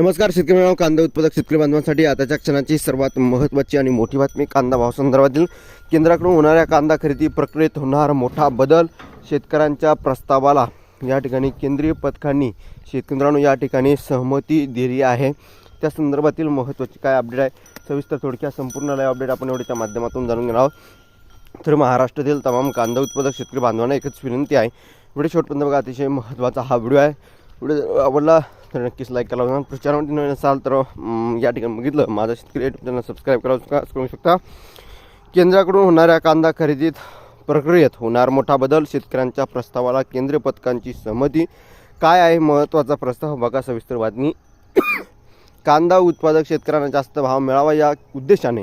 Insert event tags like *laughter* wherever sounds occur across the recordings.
नमस्कार शेतकरी मित्रांनो, कांदा उत्पादक शेतकरी बांधवांसाठी आताच्या क्षणाची सर्वात महत्त्वाची आणि मोठी बातमी कांदा भावासंदर्भातील केंद्राकडून होणाऱ्या कांदा खरेदी प्रक्रियेत होणार मोठा बदल शेतकऱ्यांच्या प्रस्तावाला. या ठिकाणी केंद्रीय पथकांनी शेतकरी या ठिकाणी सहमती दिली आहे. त्या संदर्भातील महत्त्वाची काय अपडेट आहे? सविस्तर थोडक्या संपूर्ण लाईव्ह अपडेट आपण एवढ्याच्या माध्यमातून जाणून घेणार आहोत. तर महाराष्ट्रातील तमाम कांदा उत्पादक शेतकरी बांधवांना एकच विनंती आहे. व्हिडिओ शेवटपर्यंत बघा अतिशय महत्त्वाचा हा व्हिडिओ आहे. व्हिडिओ आवडला तर नक्कीच लाईक करा. प्रचारामध्ये नवीन असाल तर या ठिकाणी बघितलं. माझा शेतकरी युट्यूब चॅनल सबस्क्राईब करा करू शकता. केंद्राकडून होणाऱ्या कांदा खरेदीत प्रक्रियेत होणार मोठा बदल. शेतकऱ्यांच्या प्रस्तावाला केंद्रीय पथकांची सहमती. काय आहे महत्त्वाचा प्रस्ताव? बघा सविस्तर बातमी. *coughs* कांदा उत्पादक शेतकऱ्यांना जास्त भाव मिळावा या उद्देशाने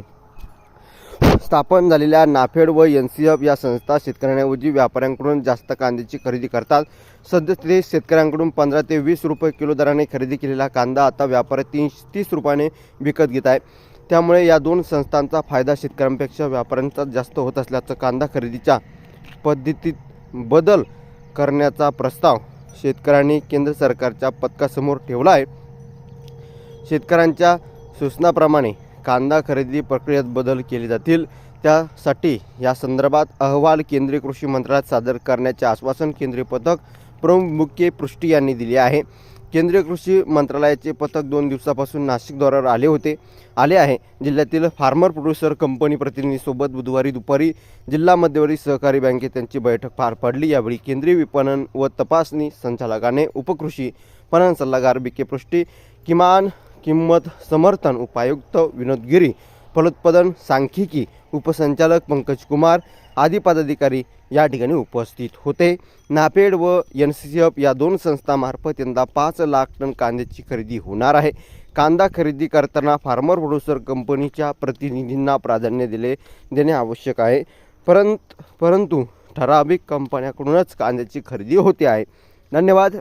स्थापन झालेल्या नाफेड व एन सी एफ या संस्था शेतकऱ्यांऐवजी व्यापाऱ्यांकडून जास्त कांद्याची खरेदी करतात. सद्यस्थितीत शेतकऱ्यांकडून पंधरा ते वीस रुपये किलो दराने खरेदी केलेला कांदा आता व्यापारी तीन तीस रुपयाने विकत घेत आहे. त्यामुळे या दोन संस्थांचा फायदा शेतकऱ्यांपेक्षा व्यापाऱ्यांचा जास्त होत असल्याचं कांदा खरेदीच्या पद्धतीत बदल करण्याचा प्रस्ताव शेतकऱ्यांनी केंद्र सरकारच्या पथकासमोर ठेवला आहे. शेतकऱ्यांच्या सूचनाप्रमाणे कांदा खरेदी प्रक्रियेत बदल केले जातील. त्यासाठी या संदर्भात अहवाल केंद्रीय कृषी मंत्रालयात सादर करण्याचे आश्वासन केंद्रीय पथक प्रमुख मुख्य पृष्टी यांनी दिले आहे. केंद्रीय कृषी मंत्रालयाचे पथक दोन दिवसापासून नाशिक दौऱ्यावर आले होते. आले आहे. जिल्ह्यातील फार्मर प्रोड्युसर कंपनी प्रतिनिधीसोबत बुधवारी दुपारी जिल्हा मध्यवर्ती सहकारी बँकेत त्यांची बैठक पार पडली. यावेळी केंद्रीय विपणन व तपासणी संचालकाने उपकृषी पणन सल्लागार बी के पृष्टी किमान किंमत समर्थन उपायुक्त विनोद गिरी फलोत्पादन सांख्यिकी उपसंचालक पंकज कुमार आदी पदाधिकारी या ठिकाणी उपस्थित होते. नापेड व एन सी सी एफ या दोन संस्थांमार्फत यंदा पाच लाख टन कांद्याची खरेदी होणार आहे. कांदा खरेदी करताना फार्मर प्रोड्युसर कंपनीच्या प्रतिनिधींना प्राधान्य दिले देणे आवश्यक आहे. परंत परंतु ठराविक कंपन्याकडूनच कांद्याची खरेदी होते आहे. धन्यवाद.